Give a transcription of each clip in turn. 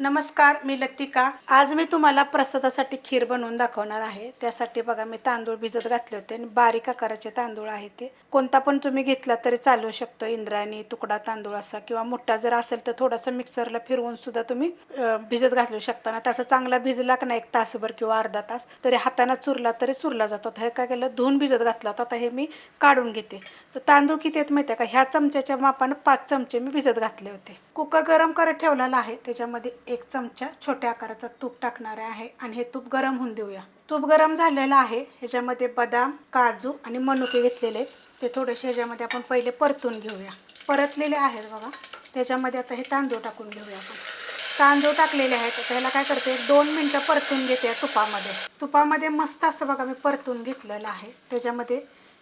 नमस्कार मी लतिका. आज मी तुम्हाला प्रसादासाठी खीर बनवून दाखवणार आहे. त्यासाठी बघा मी तांदूळ भिजत घातले होते आणि बारीक आकाराचे तांदूळ आहे ते. कोणता पण तुम्ही घेतला तरी चालू शकतो. इंद्रायणी तुकडा तांदूळ असा किंवा मोठा जर असेल तर थोडासा मिक्सरला फिरवून सुद्धा तुम्ही भिजत घालू शकता. ना तसं चांगला भिजला का नाही एक तासभर किंवा अर्धा तास तरी हाताने चुरला तरी चुरला जातो. हे काय केलं? धुवून भिजत घातला होता. आता हे मी काढून घेते. तर तांदूळ किती आहेत माहिती आहे का? ह्या चमच्याच्या मापानं पाच चमचे मी भिजत घातले होते. कुकर गरम करत ठेवलेला आहे. त्याच्यामध्ये एक चमचा छोट्या आकाराचा तूप टाकणार आहे आणि हे तूप गरम होऊन देऊया. तूप गरम झालेलं आहे. ह्याच्यामध्ये बदाम काजू आणि मनुके घेतलेले ते थोडेसे ह्याच्यामध्ये आपण पहिले परतून घेऊया. परतलेले आहेत बघा. त्याच्यामध्ये आता हे तांदूळ टाकून घेऊया आपण. तांदूळ टाकलेले आहेत. तर ह्याला काय करते? दोन मिनटं परतून घेते या तुपामध्ये. तुपामध्ये मस्त असं बघा मी परतून घेतलेलं आहे. त्याच्यामध्ये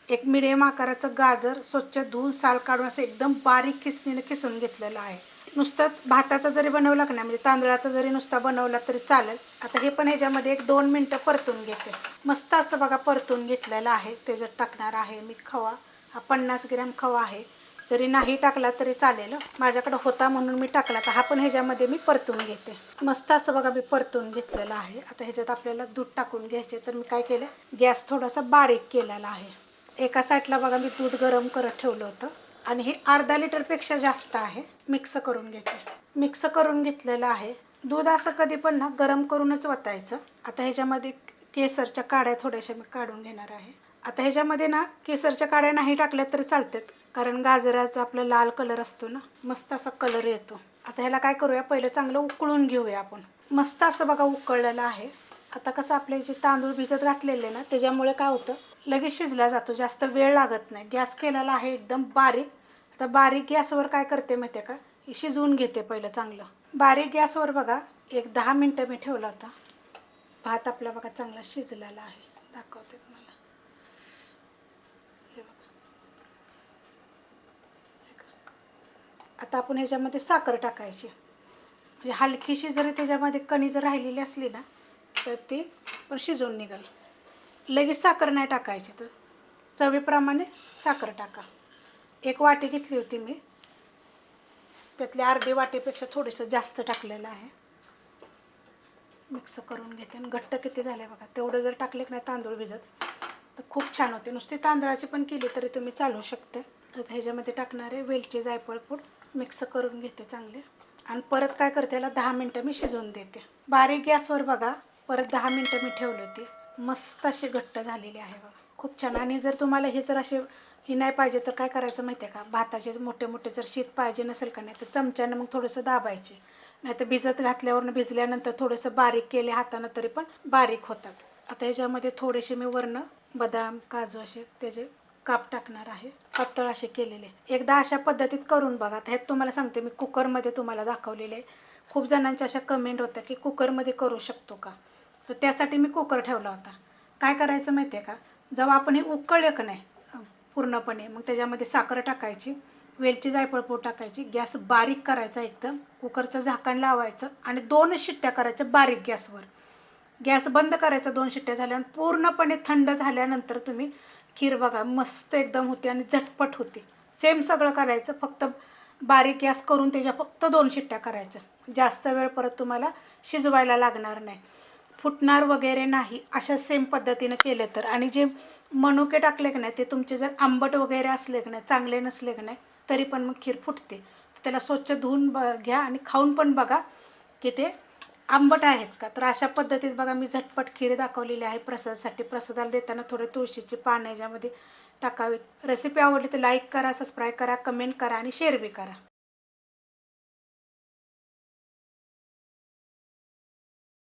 एक मिडियम आकाराचं गाजर स्वच्छ धुवून साल काढून असं एकदम बारीक किसणीनं किसून घेतलेलं आहे. नुसतं भाताचा जरी बनवला का नाही म्हणजे तांदळाचा जरी नुसता बनवला तरी चालेल. आता हे पण ह्याच्यामध्ये एक दोन मिनटं परतून घेते. मस्त असं बघा परतून घेतलेलं आहे. त्याच्यात टाकणार आहे मी खवा हा पन्नास ग्रॅम खवा आहे. जरी नाही टाकला तरी चालेल. माझ्याकडे होता म्हणून मी टाकला तर हा पण ह्याच्यामध्ये मी परतून घेते. मस्त असं बघा मी परतून घेतलेलं आहे. आता ह्याच्यात आपल्याला दूध टाकून घ्यायचे. तर मी काय केलं गॅस थोडासा बारीक केलेला आहे. एका साईडला बघा मी दूध गरम करत ठेवलं होतं. आणि हे अर्धा लिटरपेक्षा जास्त आहे. मिक्स करून घेते. मिक्स करून घेतलेलं आहे. दूध असं कधी पण ना गरम करूनच वतायचं. आता ह्याच्यामध्ये केसरच्या काड्या थोड्याशा मी काढून घेणार आहे. आता ह्याच्यामध्ये ना केसरच्या काड्या नाही टाकल्या तरी चालतात. कारण गाजराचा आपला लाल कलर असतो ना मस्त असा कलर येतो. आता ह्याला काय करूया पहिलं चांगलं उकळून घेऊया आपण. मस्त असं बघा उकळलेलं आहे. आता कसं आपले जे तांदूळ भिजत घातलेले ना त्याच्यामुळे काय होतं लगेच शिजला जातो जास्त वेळ लागत नाही. गॅस केलेला आहे एकदम बारीक. आता बारीक गॅसवर काय करते माहिती आहे का शिजवून घेते पहिलं चांगलं. बारीक गॅसवर बघा एक दहा मिनटं मी ठेवला होता. भात आपला बघा चांगला शिजलेला आहे. दाखवते तुम्हाला. हे बघा. आता आपण ह्याच्यामध्ये साखर टाकायची. म्हणजे हलकीशी जरी त्याच्यामध्ये कणी जर राहिलेली असली ना तर ती पण शिजवून निघाल. लगेच साखर नाही टाकायची तर चवीप्रमाणे साखर टाका. एक वाटी घेतली होती मी. त्यातली अर्धी वाटीपेक्षा थोडंसं जास्त टाकलेलं आहे. मिक्स करून घेते आणि घट्ट किती झालं आहे बघा. तेवढं जर टाकले की नाही तांदूळ भिजत तर खूप छान होते. नुसती तांदळाची पण केली तरी तुम्ही चालू शकते. आता ह्याच्यामध्ये टाकणारे वेलची जायफळपूड मिक्स करून घेते चांगले. आणि परत काय करते याला दहा मिनटं मी शिजवून देते. बारीक गॅसवर बघा. परत दहा मिनटं मी ठेवली होती. मस्त अशी घट्ट झालेली आहे बघा. खूप छान. आणि जर तुम्हाला हे जर असे ही नाही पाहिजे तर काय करायचं माहिती आहे का? भाताचे मोठे मोठे जर शीत पाहिजे नसेल का नाही तर चमच्यानं मग थोडंसं दाबायचे. नाही तर भिजत घातल्यावरनं भिजल्यानंतर थोडंसं बारीक केले हातानं तरी पण बारीक होतात. आता ह्याच्यामध्ये थोडेसे मी वरनं बदाम काजू असे त्याचे काप टाकणार आहे. पातळ असे केलेले. एकदा अशा पद्धतीत करून बघा. आता हे तुम्हाला सांगते मी कुकरमध्ये तुम्हाला दाखवलेले. आहे खूप जणांच्या अशा कमेंट होत्या की कुकरमध्ये करू शकतो का? तर त्यासाठी मी कुकर ठेवला होता. काय करायचं माहिती आहे का? जेव्हा आपण हे उकळलं का नाही पूर्णपणे मग त्याच्यामध्ये साखर टाकायची वेलची जायफळपूड टाकायची गॅस बारीक करायचा एकदम कुकरचं झाकण लावायचं आणि दोन शिट्ट्या करायच्या बारीक गॅसवर. गॅस बंद करायचा दोन शिट्ट्या झाल्यावर पूर्णपणे थंड झाल्यानंतर तुम्ही खीर बघा मस्त एकदम होती आणि झटपट होती. सेम सगळं करायचं फक्त बारीक गॅस करून त्याच्या फक्त दोन शिट्ट्या करायचं जास्त वेळ परत तुम्हाला शिजवायला लागणार नाही. फुटणार वगैरे नाही अशा सेम पद्धतीनं केलं तर. आणि जे मनुके टाकले की नाही ते तुमचे जर आंबट वगैरे असले की नाही चांगले नसले की नाही तरी पण मग खीर फुटते. त्याला स्वच्छ धुवून ब घ्या आणि खाऊन पण बघा की ते आंबट आहेत का. तर अशा पद्धतीत बघा मी झटपट खीर दाखवलेली आहे प्रसादासाठी. प्रसादाला देताना थोडे तुळशीची पानं याच्यामध्ये टाकावीत. रेसिपी आवडली तर लाईक करा सबस्क्राईब करा कमेंट करा आणि शेअर बी करा.